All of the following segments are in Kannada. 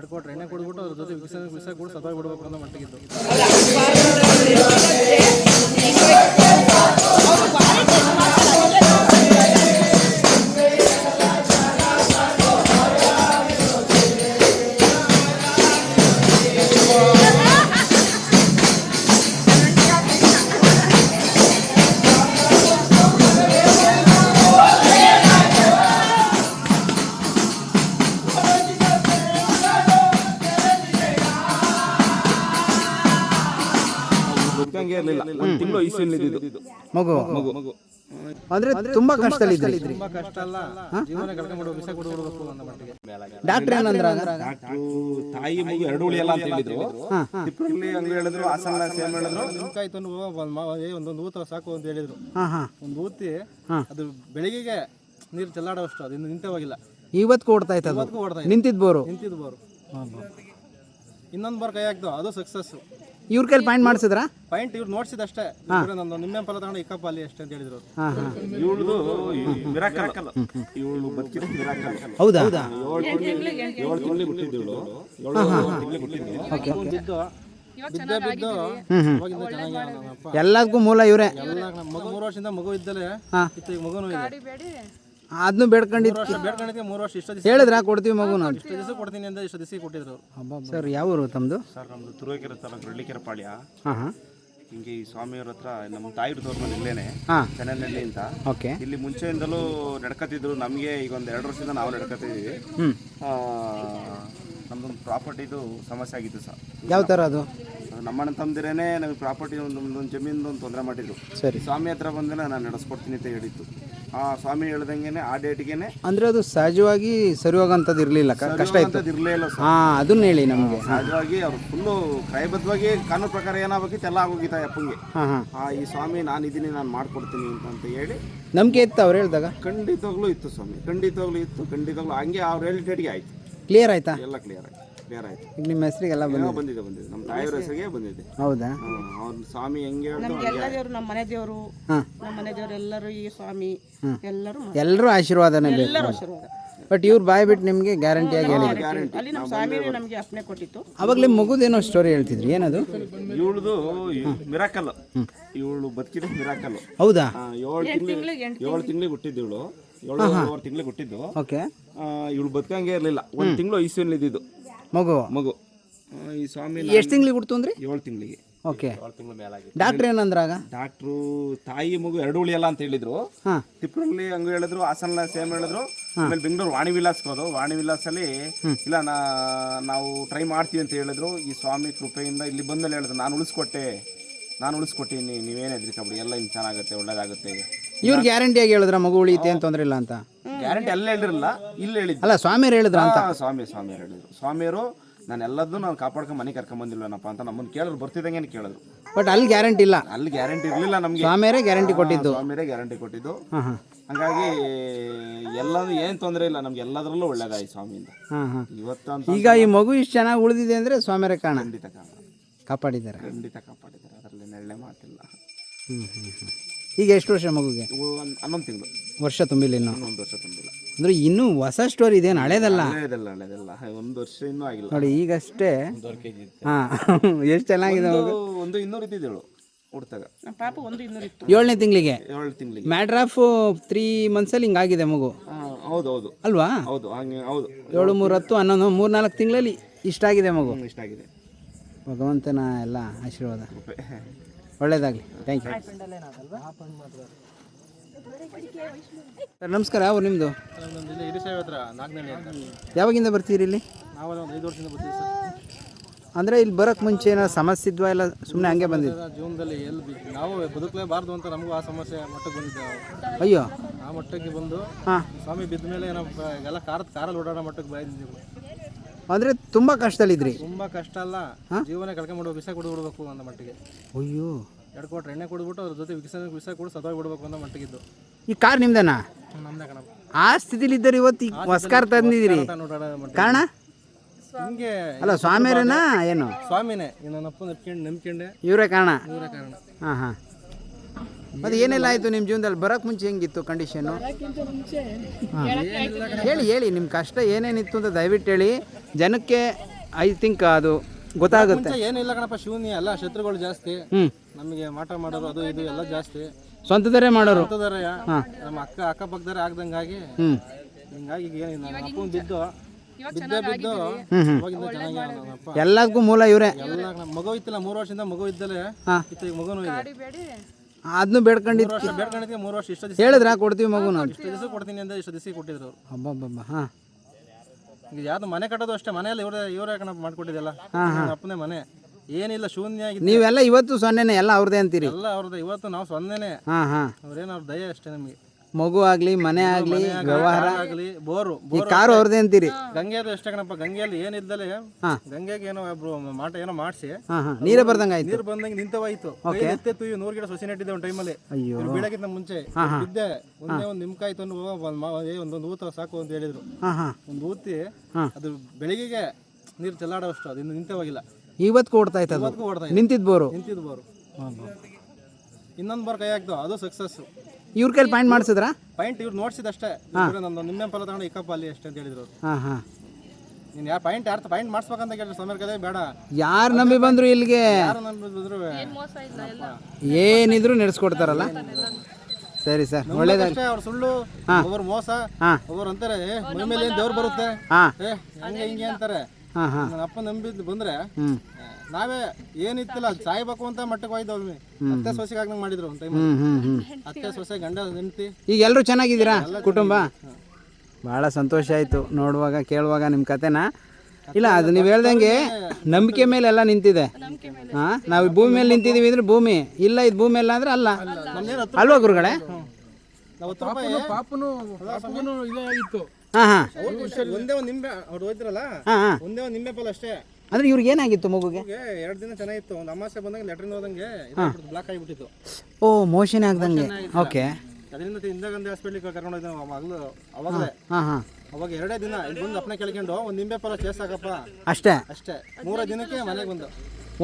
ಎರಡು ಕೊಟ್ರೆ ಎಣ್ಣೆ ಕೊಡ್ಬಿಟ್ಟು ಅದ್ರ ಜೊತೆ ವಿಷ ವಿಷ ಕೂಡ ಸತ್ತೋಗಿ ಬಿಡ್ಬೇಕು ಅನ್ನೋ ಮಟ್ಟಿಗಿದ್ದು. ಬದುಕಂಗೆ ಇರಲಿಲ್ಲ. ಒಂದು ತಿಂಗಳು ಇಸ್ವಿನಲ್ಲಿ ಇದ್ದಿದ್ದು. ಮಗು. ಮಗು ಮಗು. ಅಂದ್ರೆ ತುಂಬಾ ಕಷ್ಟದಲ್ಲಿದ್ರಿ ತುಂಬಾ ಕಷ್ಟ ಅಲ್ಲ. ಜೀವನ ಕಳ್ಕೊಂಡ್ಬಿಡು ವಿಷ ಕುಡಿದ್ಬಿಡ್ಬೇಕು ಅನ್ನೋ ಮಟ್ಟಿಗೆ. ಡಾಕ್ಟರ್ ಏನಂದ್ರ ಡಾಕ್ಟ್ರು ತಾಯಿ ಮಗು ಎರಡು ಉಳಿಯಲ್ಲ ಅಂತ ಹೇಳಿದ್ರು. ತಿಪ್ಪರಲ್ಲಿ ಹಂಗ ಹೇಳಿದ್ರು ಹಾಸನ ಸೇಮ್ ಹೇಳಿದ್ರು ನಿಮ್ಕಾಯ್ತು ಒಂದೊಂದು ಊತ ಸಾಕು ಅಂತ ಹೇಳಿದ್ರು. ಹಾ ಹಾ. ಒಂದು ಊತಿ ಅದು ಬೆಳಿಗ್ಗೆಗೆ ನೀರು ಚೆಲ್ಲಾಡೋಷ್ಟು ಅದು ನಿಂತೆ ಹೋಗಿಲ್ಲ. ಇವತ್ತು ಓಡ್ತಾ ಇತ್ತು ನಿಂತಿದ್ ಬೋರು ನಿಂತಿದ್ದು ಬೋರು ಇನ್ನೊಂದು ಬಾರ್ ಕೈ ಹಾಕ್ದು ಅದು ಸಕ್ಸಸ್ ಇವ್ರ ಕೈಲಿ ಪಾಯಿಂಟ್ ಮಾಡಿಸಿದ್ರಾ? ಪಾಯಿಂಟ್ ಇವ್ರು ನೋಡ್ಸಿದಷ್ಟೇ. ನಂದು ನಿಮ್ಮೆ ಫಲ ತಗೊಂಡು ಇಕ್ಕಪ್ಪ ಅಲ್ಲಿ ಅಷ್ಟೇ ಅಂತ ಹೇಳಿದ್ರು ಇವಳದು ಮಿರಾಕಲ್ ಇವಳು ಬದುಕಿದ ಮಿರಾಕಲ್ ಹೌದಾ? ಏಳು ತಿಂಗಳು ಏಳು ತಿಂಗಳು ಹುಟ್ಟಿದ್ದು ಇವಳು ಏಳು ತಿಂಗಳು ಹುಟ್ಟಿದ್ದು ಬಿದ್ದು ಬಿದ್ದೆ ಎಲ್ಲದಕ್ಕೂ ಮೂಲ ಇವರೇ. ಎಲ್ಲ ಮಗು ಮೂರು ವರ್ಷದಿಂದ ಮಗು ಇದ್ದಲೇ ಮಗುನೂ ಇದೆ. ಅದನ್ನು ಬೇಡ್ಕೊಂಡಿದ್ದು ಮೂರು ವರ್ಷ ಬೇಡ್ಕೊಂಡಿದ್ದೆ ಮೂರು ವರ್ಷ ಇಷ್ಟ ದಿವಸ ಹೇಳಿದ್ರಾ ಕೊಡ್ತೀವಿ ಮಗು ನಾವು ಇಷ್ಟು ದಿವಸ ಕೊಡ್ತೀನಿ ಅಂತ ಇಷ್ಟು ದಿವಸ ಕೊಟ್ಟಿದ್ರು. ಅವ್ರು ಸರ್ ಯಾವ ಊರು ತಮ್ಮದು ಸರ್ ನಮ್ಮದು ತುರುವೇಕೆರೆ ತಾಲೂಕು ರಳ್ಳಿಕೆರೆ ಪಾಳ್ಯ. ಹಾಂ ಹಾಂ. ಹಿಂಗೆ ಈ ಸ್ವಾಮಿಯವ್ರ ಹತ್ರ ನಮ್ಮ ತಾಯಿರು ತೋರ್ಮಲ್ಲಿ ಇಲ್ಲೇನೆ ಹಾಂ. ಚೆನ್ನೈನಲ್ಲಿ ಅಂತ. ಓಕೆ. ಇಲ್ಲಿ ಮುಂಚೆಯಿಂದಲೂ ನಡ್ಕತಿದ್ರು ನಮಗೆ ಈಗ ಒಂದು ಎರಡು ವರ್ಷದಿಂದ ನಾವು ನಡ್ಕತಿದ್ದೀವಿ ಹ್ಞೂ ನಮ್ದೊಂದು ಪ್ರಾಪರ್ಟಿದು ಸಮಸ್ಯೆ ಆಗಿತ್ತು ಸರ್. ಯಾವ ಥರ ಅದು? ನಮ್ಮಣ್ಣ ತಂದಿರೇನೆ ನಮಗೆ ಪ್ರಾಪರ್ಟಿ ಒಂದು ಒಂದು ಜಮೀನು ಒಂದು ತೊಂದರೆ ಮಾಡಿದ್ರು ಸರಿ. ಸ್ವಾಮಿ ಹತ್ರ ಬಂದಮೇಲೆ ನಾನು ನಡೆಸ್ಕೊಡ್ತೀನಿ ಅಂತ ಹೇಳಿತ್ತು ಆ ಸ್ವಾಮಿ ಹೇಳ್ದಂಗೆನೆ ಆ ಡೇಟ್ಗೆನೆ ಅಂದ್ರೆ ಅದು ಸಹಜವಾಗಿ ಸರಿ ಹೋಗೋಂಥದ್ದು ಇರಲಿಲ್ಲ ಕಷ್ಟ ಇತ್ತು. ಅಂತದ್ದು ಇರಲೇ ಇಲ್ಲ ಸರ್. ಹಾಂ ಅದನ್ನ ಹೇಳಿ ನಮಗೆ. ಸಹಜವಾಗಿ ಅವ್ರು ಫುಲ್ಲು ಕ್ರಯಬದ್ಧವಾಗಿ ಕಾನೂನು ಪ್ರಕಾರ ಏನಾಗಬೇಕಿತ್ತು ಎಲ್ಲ ಆಗೋಗಿತ್ತ ಅಪ್ಪಂಗೆ. ಹಾಂ ಹಾಂ. ಆ ಈ ಸ್ವಾಮಿ ನಾನು ಇದೀನಿ ನಾನು ಮಾಡ್ಕೊಡ್ತೀನಿ ಅಂತ ಅಂತ ಹೇಳಿ ನಂಬಿಕೆ ಇತ್ತು ಅವ್ರು ಹೇಳಿದಾಗ? ಖಂಡಿತವಾಗ್ಲೂ ಇತ್ತು ಸ್ವಾಮಿ. ಖಂಡಿತವಾಗ್ಲೂ ಇತ್ತು ಖಂಡಿತವಾಗ್ಲೂ. ಹಂಗೆ ಅವ್ರ ಹೇಳಿಟೇಟ್ಗೆ ಆಯ್ತು. ಕ್ಲಿಯರ್ ಆಯ್ತಾ? ಎಲ್ಲ ಕ್ಲಿಯರ್ ಆಯ್ತು. ಕ್ಲಿಯರ್ ಆಯ್ತು. ಈಗ ನಿಮ್ಮ ಹೆಸರಿಗೆಲ್ಲ ಏನೋ ಬಂದಿದೆ. ಬಂದಿದೆ ನಮ್ಮ ತಾಯಿಯವ್ರ ಹೆಸರಿಗೆ ಬಂದಿದೆ. ಹೌದಾ? ಅವ್ರ ಸ್ವಾಮಿ ಹೆಂಗೆ ಎಲ್ಲ ದೇವರು ನಮ್ಮ ಮನೆ ದೇವರು ಹಾಂ. ನಮ್ಮ ಮನೆ ದೇವರು ಎಲ್ಲರೂ ಈ ಸ್ವಾಮಿ ಎಲ್ಲರೂ ಮ- ಎಲ್ಲರೂ ಆಶೀರ್ವಾದನೇ ಬೇಕು. ಎಲ್ಲರೂ ಆಶೀರ್ವಾದ. ಬಟ್ ಇವ್ರು ಬಾಯ್ ಬಿಟ್ಟು ನಿಮಗೆ ಗ್ಯಾರಂಟಿಯಾಗಿ ಆಗಿ ಅಲ್ಲಿ ನಮ್ಮ ಸ್ವಾಮಿ ನಮಗೆ ಅಪ್ಪಣೆ ಕೊಟ್ಟಿತ್ತು. ಅವಾಗಲೇ ಮಗುದೇನೋ ಸ್ಟೋರಿ ಹೇಳ್ತಿದ್ರಿ ಏನದು? ಇವಳದು ಮಿರಾಕಲ್ ಇವಳು ಬದುಕಿದ ಮಿರಾಕಲ್ ಹೌದಾ? ಏಳು ತಿಂಗಳು ಏಳು ತಿಂಗಳಿಗೆ. ಹುಟ್ಟಿದ್ದು ಇವಳು. ಏಳು ಏಳುವರೆ ತಿಂಗಳಿಗೆ ಹುಟ್ಟಿದ್ದು. ಓಕೆ ಇವಳು ಬದುಕಂಗೆ ಇರಲಿಲ್ಲ. ಒಂದು ತಿಂಗಳು ಐಸಿಯಲ್ಲಿ ಇದ್ದಿದ್ದು. ಮಗು? ಮಗು. ಈ ಸ್ವಾಮಿ ಎಷ್ಟು ತಿಂಗಳಿಗೆ ಹುಡ್ತು ಅಂದ್ರೆ? ಏಳು ತಿಂಗಳಿಗೆ. ಓಕೆ. ತಿಂಗಳ ಮೇಲಾಗಿ ಡಾಕ್ಟ್ರ್ ಏನಂದ್ರಾಗ ಡಾಕ್ಟ್ರು ತಾಯಿ ಮಗು ಎರಡು ಉಳಿಯಲ್ಲ ಅಂತ ಹೇಳಿದ್ರು. ಹಾಂ. ತಿಪ್ಪರಲ್ಲಿ ಹಂಗ ಹೇಳಿದ್ರು ಹಾಸನ ಸೇಮ್ ಹೇಳಿದ್ರು. ಆಮೇಲೆ ಬೆಂಗಳೂರು ವಾಣಿ ವಿಲಾಸ್ ಹೋದ್ರು. ವಾಣಿ ವಿಲಾಸಲ್ಲಿ ಇಲ್ಲ ನಾ ನಾವು ಟ್ರೈ ಮಾಡ್ತೀವಿ ಅಂತ ಹೇಳಿದ್ರು. ಈ ಸ್ವಾಮಿ ಕೃಪೆಯಿಂದ ಇಲ್ಲಿ ಬಂದಲ್ಲಿ ಹೇಳಿದ್ರು ನಾನು ಉಳಿಸ್ಕೊಟ್ಟೆ. ನಾನು ಉಳಿಸ್ಕೊಟ್ಟಿನಿ ನೀವೇನು ಹೆದ್ರಿಕಬಿಡಿ ಎಲ್ಲ ಇನ್ನು ಚೆನ್ನಾಗುತ್ತೆ ಒಳ್ಳೇದಾಗುತ್ತೆ. ಇವ್ರು ಗ್ಯಾರಂಟಿಯಾಗಿ ಹೇಳಿದ್ರ ಮಗು ಉಳಿಯುತ್ತೆ ಏನು ತೊಂದರೆ ಇಲ್ಲ ಅಂತ? ಗ್ಯಾರಂಟಿ ಅಲ್ಲೇ ಹೇಳಿರಲ್ಲ ಇಲ್ಲಿ ಹೇಳಿದ್ರು ಅಲ್ಲ ಸ್ವಾಮಿಯರು ಹೇಳಿದ್ರು ಅಂತ? ಸ್ವಾಮಿ ಸ್ವಾಮಿ ಸ್ವಾಮಿಯರು ಹೇಳಿದ್ರು. ಸ್ವಾಮಿಯರು ನಾನು ಎಲ್ಲದನ್ನು ನಾನು ಕಾಪಾಡ್ಕೊಂಡು ಮನೆ ಕರ್ಕೊಂಡ್ ಬಂದಿಲ್ವೇನಪ್ಪ ಅಂತ ನಮ್ಮನ್ನು ಕೇಳಿದ್ರು ಬರ್ತಿದ್ದಂಗೆ ಕೇಳಿದ್ರು. ಬಟ್ ಅಲ್ಲಿ ಗ್ಯಾರಂಟಿ ಇಲ್ಲ. ಅಲ್ಲಿ ಗ್ಯಾರಂಟಿ ಇರಲಿಲ್ಲ ನಮಗೆ. ಸ್ವಾಮಿಯರೇ ಗ್ಯಾರಂಟಿ ಕೊಟ್ಟಿದ್ದು. ಸ್ವಾಮಿಯರೇ ಗ್ಯಾರಂಟಿ ಕೊಟ್ಟಿದ್ದು. ಹಾಂ ಹಾಂ. ಹಂಗಾಗಿ ಎಲ್ಲದೂ ಏನು ತೊಂದರೆ ಇಲ್ಲ ನಮ್ಗೆ ಎಲ್ಲದರಲ್ಲೂ ಒಳ್ಳೇದಾಯ್ತು ಸ್ವಾಮಿಯಿಂದ. ಹಾಂ ಹಾಂ. ಇವತ್ತು ಈಗ ಈ ಮಗು ಇಷ್ಟು ಚೆನ್ನಾಗಿ ಉಳಿದಿದೆ ಅಂದರೆ ಸ್ವಾಮಿಯರ ಕಾರಣ. ಖಂಡಿತ ಕಾರಣ. ಕಾಪಾಡಿದ್ದಾರೆ. ಖಂಡಿತ ಕಾಪಾಡಿದ್ದಾರೆ. ಅದರಲ್ಲಿ ನೆರಳೆ ಮಾತಿಲ್ಲ. ಹ್ಞೂ ಹ್ಞೂ ಹ್ಞೂ ಈಗ ಎಷ್ಟು ವರ್ಷ ಮಗುಗೆ? ಹನ್ನೊಂದು ತಿಂಗಳು. ವರ್ಷ ತುಂಬಿಲ್ಲ ಇನ್ನು? ಒಂದು ವರ್ಷ ತುಂಬಿಲ್ಲ. ಅಂದ್ರೆ ಇನ್ನೂ ಹೊಸ ಸ್ಟೋರಿ ಇದೇನು ಹಳೇದಲ್ಲ? ಹಳೆದಲ್ಲ ಹಳೆದಲ್ಲ. ಒಂದು ವರ್ಷ ಇನ್ನೂ ಆಗಿಲ್ಲ. ನೋಡಿ ಈಗಷ್ಟೇ ಹಾಂ ಎಷ್ಟು ಚೆನ್ನಾಗಿದೆ ಮಗು? ಒಂದು- ಇನ್ನೂರು ಇದ್ದಿದ್ದಳು ಹುಡ್ತಾಗ. ಪಾಪ ಒಂದು ಇನ್ನೂರು ಇತ್ತು. ಏಳನೇ ತಿಂಗಳಿಗೆ? ಏಳು ತಿಂಗಳಿಗೆ. ಮ್ಯಾಟ್ರ್ ಆಫ್ ತ್ರೀ ಮಂತ್ಸಲ್ಲಿ ಹಿಂಗಾಗಿದೆ ಮಗು. ಹೌದು ಹೌದು. ಅಲ್ವಾ? ಹೌದು ಹಂಗೆ ಹೌದು. ಏಳು ಮೂರು ಹತ್ತು ಹನ್ನೊಂದು ಮೂರು ನಾಲ್ಕು ತಿಂಗಳಲ್ಲಿ ಇಷ್ಟಾಗಿದೆ ಮಗು. ಇಷ್ಟ ಆಗಿದೆ ಭಗವಂತನ ಎಲ್ಲ ಆಶೀರ್ವಾದ. ಒಳ್ಳೇದಾಗಲಿ. ಥ್ಯಾಂಕ್ ಯು ಸರ್ ನಮಸ್ಕಾರ. ಯಾವ ನಿಮ್ಮದು ಯಾವಾಗಿಂದ ಬರ್ತೀರಿ ಇಲ್ಲಿ? ನಾವು ಒಂದು ಐದು ವರ್ಷದಿಂದ ಬರ್ತೀವಿ ಸರ್ ಅಂದರೆ ಇಲ್ಲಿ ಬರೋಕ್ಕೆ ಮುಂಚೆ ಏನೋ ಸಮಸ್ಯೆ ಇದ್ವಾ ಇಲ್ಲ ಸುಮ್ಮನೆ ಹಂಗೆ ಬಂದಿದ್ದು? ಜೀವನದಲ್ಲಿ ಎಲ್ಲಿ ಬಿ- ನಾವು ಬದುಕಲೇಬಾರ್ದು ಅಂತ ನಮಗೂ ಆ ಸಮಸ್ಯೆ ಮಟ್ಟಕ್ಕೆ ಬಂದಿದ್ದೆ ನಾವು ಅಯ್ಯೋ. ಆ ಮಟ್ಟಕ್ಕೆ ಬಂದು ಹಾಂ. ಸ್ವಾಮಿ ಬಿದ್ದ ಮೇಲೆ ನಮ್ಮ ಎಲ್ಲ ಕಾರ್ ಕಾರಲ್ಲಿ ಓಡಾಡೋ ಮಟ್ಟಕ್ಕೆ ಬಂದಿದ್ದೀವಿ. ಅಂದರೆ ತುಂಬ ಕಷ್ಟದಲ್ಲಿದ್ರಿ? ತುಂಬಾ ಕಷ್ಟ ಅಲ್ಲ. ಜೀವನ ಕಳ್ಕೊಂಡ್ಬಿಡು ವಿಷ ಕುಡಿದ್ಬಿಡ್ಬೇಕು ಅನ್ನೋ ಮಟ್ಟಿಗೆ. ಅಯ್ಯೋ. ಎರಡು ಕೊಟ್ರೆ ಎಣ್ಣೆ ಕುಡಿದ್ಬಿಟ್ಟು ಅದ್ರ ಜೊತೆ ವಿಷ ವಿಷ ಕೂಡ ಸದಾಗಿ ಬಿಡ್ಬೇಕು ಅನ್ನೋ ಮಟ್ಟಿಗಿದ್ದು. ಈ ಕಾರ್ ನಿಮ್ದೇನಾ? ನಮ್ದೇ ಕಣ ಆ ಸ್ಥಿತಿಲಿದ್ದರೆ ಇವತ್ತು ಈಗ ಹೊಸ ಕಾರ್ ತಂದಿದ್ದೀರಿ. ಕಾರಣ? ಹಿಂಗೆ ಅಲ್ಲ ಸ್ವಾಮಿಯರೇನಾ ಏನು? ಸ್ವಾಮಿನೇ. ನನ್ನ ಅಪ್ಪ ನಂಬ್ಕೊಂಡು ನಂಬ್ಕೊಂಡೆ ಇವರೇ ಕಾರಣ? ಇವರೇ ಕಾರಣ. ಹಾಂ ಹಾಂ. ಮತ್ತೆ ಏನೆಲ್ಲ ಆಯಿತು ನಿಮ್ಮ ಜೀವನದಲ್ಲಿ? ಬರೋಕ್ಕೆ ಮುಂಚೆ ಹೆಂಗಿತ್ತು ಕಂಡೀಷನ್ ಹೇಳಿ ಹೇಳಿ ನಿಮ್ಮ ಕಷ್ಟ ಏನೇನಿತ್ತು ಅಂತ ದಯವಿಟ್ಟು ಹೇಳಿ. ಜನಕ್ಕೆ ಐ ಥಿಂಕ್ ಅದು ಗೊತ್ತಾಗುತ್ತೆ. ಮುಂಚೆ ಏನಿಲ್ಲ ಕಣಪ್ಪ ಶಿವನಿ ಎಲ್ಲ ಶತ್ರುಗಳು ಜಾಸ್ತಿ. ಹ್ಞೂ ನಮಗೆ ಮಾಟ ಮಾಡೋರು ಅದು ಇದು ಎಲ್ಲ ಜಾಸ್ತಿ. ಸ್ವಂತದರೇ ಮಾಡೋರು. ಅಂತದಾರೆ ನಮ್ಮ ಅಕ್ಕ ಅಕ್ಕಪಕ್ಕದಾರೆ ಆಗ್ದಂಗಾಗಿ ಹ್ಞೂ ಹಿಂಗಾಗಿ ಈಗ ಏನಿಲ್ಲ. ನಮ್ಮ ಅಪ್ಪನ ಬಿದ್ದು ಬಿದ್ದೇ ಬಿದ್ದು ಅವಾಗಿಂದ ಚೆನ್ನಾಗಿ ಅವ್ನು ನಮ್ಮ ಅಪ್ಪ. ಎಲ್ಲದಕ್ಕೂ ಮೂಲ ಇವರೇ. ಎಲ್ಲ ನಮ್ಮ ಮಗು ಇತ್ತಿಲ್ಲ ಮೂರು ವರ್ಷದಿಂದ ಮಗು ಇದ್ದಲೇ ಹಾಂ. ಇತ್ತು ಈಗ ಮಗುನೂ ಇದೆ. ಅದನ್ನು ಬೇಡ್ಕೊಂಡಿದ್ದು ಮೂರು ವರ್ಷ ಬೇಡ್ಕೊಂಡಿದ್ದೆ ಮೂರು ವರ್ಷ ಇಷ್ಟು ದಿವಸ ಹೇಳಿದ್ರಾ ಕೊಡ್ತೀವಿ ಮಗುನ ಇಷ್ಟು ದಿವಸ ಕೊಡ್ತೀನಿ ಅಂತ ಇಷ್ಟು ದಿವಸ ಕೊಟ್ಟಿದ್ರು ಅವ್ರು. ಹಾಂ. ಈಗ ಯಾವ್ದು ಮನೆ ಕಟ್ಟೋದು ಅಷ್ಟೇ ಮನೆಯಲ್ಲಿ ಇವರೇ ಇವರೇ ಕಣ ಮಾಡ್ಕೊಟ್ಟಿದ್ದಲ್ಲ. ಅಪ್ಪನೇ ಮನೆ. ಏನಿಲ್ಲ ಶೂನ್ಯ ಆಗಿದೆ ನೀವೆಲ್ಲ ಇವತ್ತು ಸೊನ್ನೆನೆ ಎಲ್ಲ ಅವ್ರದೇ ಅಂತೀರಿ? ಎಲ್ಲ ಅವ್ರದ್ದು. ಇವತ್ತು ನಾವು ಸೊನ್ನೆನೆ. ಹಾಂ ಹಾಂ. ಅವ್ರೇನು ಅವ್ರ ದಯ ಅಷ್ಟೇ ನಮಗೆ. ಮಗು ಆಗ್ಲಿ ಮನೆ ಆಗ್ಲಿ ವ್ಯವಹಾರ. ಆಗ್ಲಿ ಬೋರು ಈ ಕಾರು ಅವ್ರದ್ದೇ ಅಂತೀರಿ? ಗಂಗೆದು ಎಷ್ಟೇ ಕಣಪ್ಪ ಗಂಗೆಯಲ್ಲಿ ಏನಿದ್ದಲ್ಲಿ. ಗಂಗೆಗೆ ಏನೋ ಒಬ್ರು ಮಾಟ ಏನೋ ಮಾಡಿಸಿ. ನೀರೇ ಬರ್ದಂಗೆ ಆಯ್ತು. ನೀರು ಬಂದಂಗೆ ನಿಂತವಾಯ್ತು. ಎತ್ತೆ ತುಯ್ಯು ನೂರು ಗಿಡ ಸೊಸಿ ನೆಟ್ಟಿದ್ದೆ ಒಂದು ಟೈಮಲ್ಲಿ ಅಯ್ಯೋ. ಬೀಳಕ್ಕಿಂತ ಮುಂಚೆ ಇದ್ದೆ ಒಂದೇ ಒಂದು ನಿಮ್ಕಾಯಿ ತಂದು ಒಂದ್ ಒಂದೊಂದು ಊತ ಸಾಕು ಅಂತ ಹೇಳಿದ್ರು. ಒಂದು ಊತಿ ಅದು ಬೆಳಿಗ್ಗೆಗೆ ನೀರು ಚೆಲ್ಲಾಡೋಷ್ಟು ಅದು ಇನ್ನು ನಿಂತವಾಗಿಲ್ಲ ಇವತ್ತು ಕೊಡ್ತಾ ಇತ್ತು ಅದು. ನಿಂತಿದ್ದು ಬೋರು. ನಿಂತಿದ್ದು ಬೋರು. ಇನ್ನೊಂದು ಬಾರ್ ಕೈ ಹಾಕ್ದು ಅದು ಸಕ್ಸಸ್ ಇವ್ರ ಕೈಲಿ ಪಾಯಿಂಟ್ ಮಾಡಿಸಿದ್ರಾ? ಪಾಯಿಂಟ್ ಇವ್ರು ನೋಡ್ಸಿದಷ್ಟೇ. ನಂದು ನಿಮ್ಮ ಫಲ ತಗೊಂಡು ಇಕ್ಕಪ್ಪ ಅಲ್ಲಿ ಅಷ್ಟೇ ಅಂತ ಹೇಳಿದ್ರು ಅವ್ರು. ಹಾಂ ಹಾಂ. ನೀನು ಯಾರು ಪಾಯಿಂಟ್ ಯಾರು ಪಾಯಿಂಟ್ ಮಾಡಿಸ್ಬೇಕಂತ ಕೇಳಿದ್ರು ಸಮೀರ್ ಕದೆ ಬೇಡ. ಯಾರು ನಂಬಿ ಬಂದ್ರು ಇಲ್ಲಿಗೆ? ಯಾರು ನಂಬಿದ್ರು ಏನಿದ್ರು ನಡೆಸ್ಕೊಡ್ತಾರಲ್ಲ? ಸರಿ ಸರ್ ಒಳ್ಳೇದಾಗಿ ಅಷ್ಟೇ ಅವ್ರು ಸುಳ್ಳು ಒಬ್ಬರು ಮೋಸ ಹಾ. ಒಬ್ಬರು ಅಂತಾರೆ ಮೈ ಮೇಲೆ ಏನು ದೇವ್ರು ಬರುತ್ತೆ? ಹಾಂ. ಏ ಹಂಗೆ ಹಿಂಗೆ ಅಂತಾರೆ. ಹಾಂ ಹಾಂ. ನನ್ನ ಅಪ್ಪ ನಂಬಿದ್ದು ಬಂದ್ರೆ ಹ್ಞೂ ನಾವೇ ಏನಿತ್ತಿಲ್ಲ ಅದು ಸಾಯ್ಬೇಕು ಅಂತ ಮಟ್ಟಕ್ಕೆ ಹೋಯ್ದವ್ವಿ ಅತ್ತೆ ಸೊಸೆ ಆಗ್ನ ಮಾಡಿದ್ರು ಅಂತ ಟೈಮ್ ಹ್ಞೂ ಹ್ಞೂ ಹ್ಞೂ ಅತ್ತೆ ಸೊಸೆ ಗಂಡ ಹೆಂಡತಿ. ಈಗ ಎಲ್ಲರೂ ಚೆನ್ನಾಗಿದ್ದೀರಾ ಕುಟುಂಬ? ಭಾಳ ಸಂತೋಷ ಆಯಿತು. ನೋಡುವಾಗ ಕೇಳುವಾಗ ನಿಮ್ಮ ಕತೆನ. ಇಲ್ಲ ಅದು ನೀವು ಹೇಳ್ದಂಗೆ ನಂಬಿಕೆ ಮೇಲೆ ಎಲ್ಲ ನಿಂತಿದೆ. ಹಾಂ? ನಾವು ಈ ಭೂಮಿ ಮೇಲೆ ನಿಂತಿದ್ದೀವಿ ಅಂದ್ರೆ ಭೂಮಿ. ಇಲ್ಲ ಇದು ಭೂಮಿ ಅಲ್ಲ ಅಂದ್ರೆ ಅಲ್ಲ. ಅಲ್ವ ಗುರುಗಳೇ? ಪಾಪನು ಪಾಪನು ಇದೇ ಆಗಿತ್ತು ಹಾಂ ಹಾಂ. ಒಂದೇ ಒಂದು ನಿಂಬೆ ಅವ್ರು ಹೋಯ್ತಿರಲ್ಲ? ಒಂದೇ ಒಂದು ನಿಂಬೆ ಫಲ ಅಷ್ಟೇ. ಅಂದ್ರೆ ಇವ್ರಿಗೆ ಏನಾಗಿತ್ತು ಮಗುಗೆ? ಎರಡು ದಿನ ಚೆನ್ನಾಗಿತ್ತು. ಒಂದು ಅಮಾಸೆ ಬಂದಂಗೆ ಲೆಟ್ರಿನ್ ಹೋದಂಗೆ ಬ್ಲಾಕ್ ಆಗಿಬಿಟ್ಟಿತ್ತು. ಓ ಮೋಷನ್ ಆಗ್ದಂಗೆ. ಓಕೆ ಅದರಿಂದ ಇಂದಿರಾಗಾಂಧಿ ಹಾಸ್ಪಿಟ್ಲಿಗೆ ಕರ್ಕೊಂಡು ಹೋಗಿದ್ದೆ ಮಗಳು ಅವಾಗಲೇ. ಹಾಂ ಹಾಂ ಅವಾಗ ಎರಡೇ ದಿನ ಇಲ್ಲಿ ಬಂದು ಅಪ್ಪನ ಕೇಳ್ಕೊಂಡು ಒಂದು ನಿಂಬೆ ಫಲ ಚೇಸಾಕಪ್ಪ ಅಷ್ಟೇ? ಅಷ್ಟೇ. ಮೂರೇ ದಿನಕ್ಕೆ ಮನೆಗೆ ಬಂದು.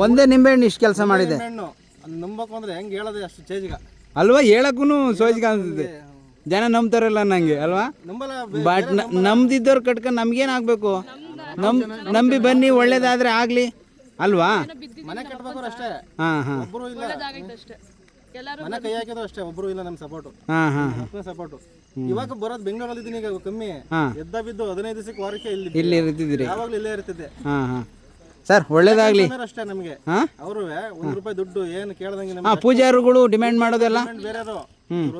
ಒಂದೇ ನಿಂಬೆಹಣ್ಣು ಇಷ್ಟು ಕೆಲಸ ಮಾಡಿದೆ. ಹೆಣ್ಣು. ಅದು ಅಂದ್ರೆ ಹೆಂಗೆ ಹೇಳೋದು ಅಷ್ಟು ಚೇಜ್ಗ ಅಲ್ವಾ? ಹೇಳಕ್ಕೂ ಸೋಜಿಗೆ ಅನ್ಸುತ್ತೆ. ಜನ ನಂಬ್ತಾರಲ್ಲ ನಂಗೆ ಅಲ್ವಾ? ನಂಬಲ್ಲ ಬಟ್ ನಮ್ದಿದ್ದವ್ರು ಕಟ್ಕೊಂಡು ನಮ್ಗೇನಾಗಬೇಕು ನಮ್ ನಂಬಿ ಬನ್ನಿ ಒಳ್ಳೇದಾದ್ರೆ ಆಗ್ಲಿ. ಅಲ್ವಾ? ಮನೆ ಕಟ್ಟಬೇಕು ಅಷ್ಟೇ. ಹಾ ಹಾ. ಒಬ್ಬರು ಇಲ್ಲ. ಮನೆ ಕೈ ಹಾಕಿದ್ರು ಅಷ್ಟೇ ಒಬ್ರು ಇಲ್ಲ ನಮ್ ಸಪೋರ್ಟ್ ಹಾ ಹಾಂ ಸಪೋರ್ಟು ಇವಾಗ ಬರೋದು ಬೆಂಗಳೂರಲ್ಲಿ ಇದ್ದೀನಿ ಈಗ ಕಮ್ಮಿ. ಎದ್ದ ಬಿದ್ದು ಹದಿನೈದು ದಿವಸಕ್ಕೆ ವಾರಕ್ಕೆ ಇಲ್ಲಿ ಇಲ್ಲಿ ಇರ್ತಿದ್ರಿ ಯಾವಾಗ್ಲೂ ಇಲ್ಲೇ ಇರ್ತಿದ್ದೆ. ಹಾಂ ಹಾಂ. ಸರ್ ಒಳ್ಳೇದಾಗ್ಲಿ. ಅಷ್ಟೇ ನಮಗೆ. ಅವರು ಒಂದು ರೂಪಾಯಿ ದುಡ್ಡು ಏನು ಕೇಳ್ದಂಗೆ ಪೂಜಾರುಗಳು ಡಿಮ್ಯಾಂಡ್ ಮಾಡೋದೆಲ್ಲ? ಬೇರೆಯವರು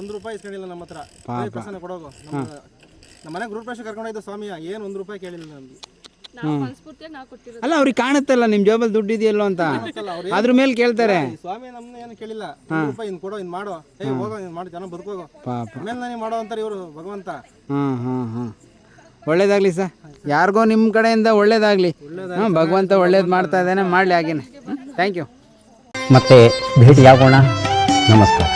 ಒಂದು ರೂಪಾಯಿ ಇಸ್ಕೊಂಡಿಲ್ಲ ನಮ್ಮ ಹತ್ರ. ಕೊಡೋದು ನಮ್ಮ ನಮ್ಮ ಮನೆ ಗ್ರೂಪ್ ಪ್ರವೇಶ ಕರ್ಕೊಂಡೋಯ್ತು ಸ್ವಾಮಿ ಏನು ಒಂದು ರೂಪಾಯಿ ಕೇಳಿಲ್ಲ ನಮ್ಗೆ. ಅಲ್ಲ ಅವ್ರಿಗೆ ಕಾಣುತ್ತಲ್ಲ ನಿಮ್ಮ ಜೋಬಲ್ಲಿ ದುಡ್ಡು ಇದೆಯಲ್ಲೋ ಅಂತ. ಅದ್ರ ಮೇಲೆ ಕೇಳ್ತಾರೆ. ಈ ಸ್ವಾಮಿ ನಮ್ನ ಏನು ಕೇಳಿಲ್ಲ. ಒಂದು ರೂಪಾಯಿ ಇನ್ ಕೊಡೋ ಇನ್ ಮಾಡೋ. ಏ ಹೋಗೋ ಇನ್ ಮಾಡು ಜನ ಬದುಕೋಗೋ ಪಾಪ. ಆಮೇಲೆ ನನಗೆ ಮಾಡೋ ಅಂತಾರೆ ಇವರು ಭಗವಂತ. ಹಾಂ ಹಾಂ ಹಾಂ. ಒಳ್ಳೇದಾಗಲಿ ಸರ್. ಯಾರಿಗೋ ನಿಮ್ಮ ಕಡೆಯಿಂದ ಒಳ್ಳೇದಾಗಲಿ. ಹಾಂ ಭಗವಂತ ಒಳ್ಳೇದು ಮಾಡ್ತಾ ಇದ್ದಾನೆ ಮಾಡಲಿ ಹಾಗೇನೆ. ಥ್ಯಾಂಕ್ ಯು ಮತ್ತೆ ಭೇಟಿಯಾಗೋಣ. ನಮಸ್ಕಾರ.